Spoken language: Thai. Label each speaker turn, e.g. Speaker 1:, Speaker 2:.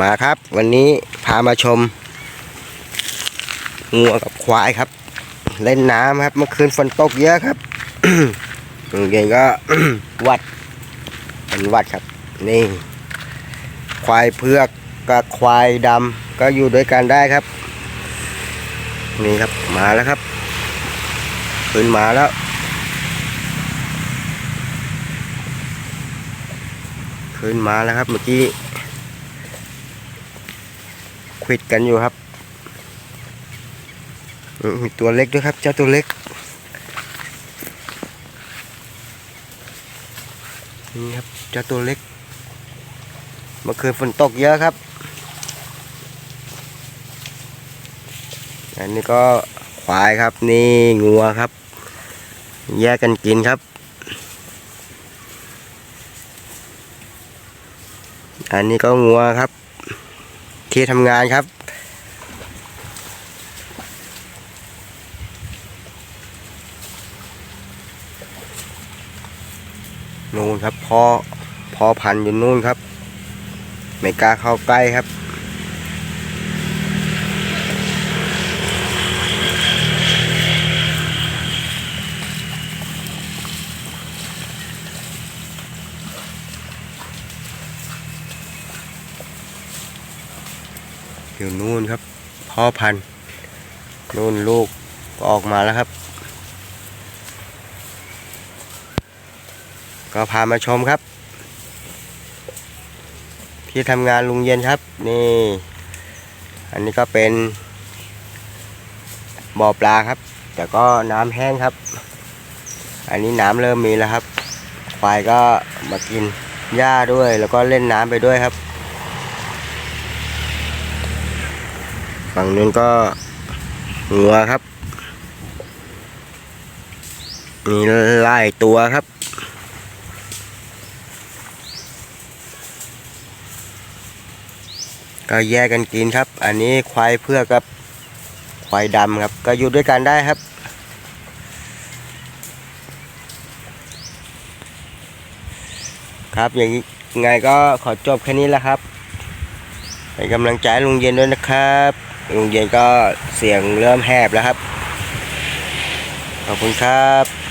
Speaker 1: มาครับ วันนี้พามาชมงัวกับควายครับ เล่นน้ำครับ เมื่อคืนฝนตกเยอะครับโรงเรียก็วัดเป็นวัดครับ นี่ ควายเผือกกับควายดำก็อยู่ด้วยกันได้ครับ นี่ครับมาแล้วครับขึ้นมาแล้วขึ้นมาแล้วครับเมื่อกี้ ควิดกันอยู่ครับมีตัวเล็กด้วยครับ เจ้าตัวเล็กนี่ครับเจ้าตัวเล็กเมื่อคืนฝนตกเยอะครับ อันนี้ก็ควายครับ นี่งัวครับ แยกกันกินครับ อันนี้ก็งัวครับ ที่ทำงานครับ นู่นครับพอพอพันอยู่นู่นครับ ไม่กล้าเข้าใกล้ครับ อยู่นู่นครับพ่อพันธุ์นู่นลูกก็ออกมาแล้วครับ ก็พามาชมครับ ที่ทำงานลุงเย็นครับ นี่ อันนี้ก็เป็นบ่อปลาครับ แต่ก็น้ำแห้งครับ อันนี้น้ำเริ่มมีแล้วครับควายก็มากินหญ้าด้วยแล้วก็เล่นน้ำไปด้วยครับ ฝั่งนู้นก็งัวครับมีไล่ตัวครับ ก็แยกกันกินครับ อันนี้ควายเพื่อกับควายดำครับ ก็อยู่ด้วยกันได้ครับครับอย่างไงก็ขอจบแค่นี้แหละครับเป็นกำลังใจลุงเย็นด้วยนะครับ ลุงเย็นก็เสียงเริ่มแหบแล้วครับ ขอบคุณครับ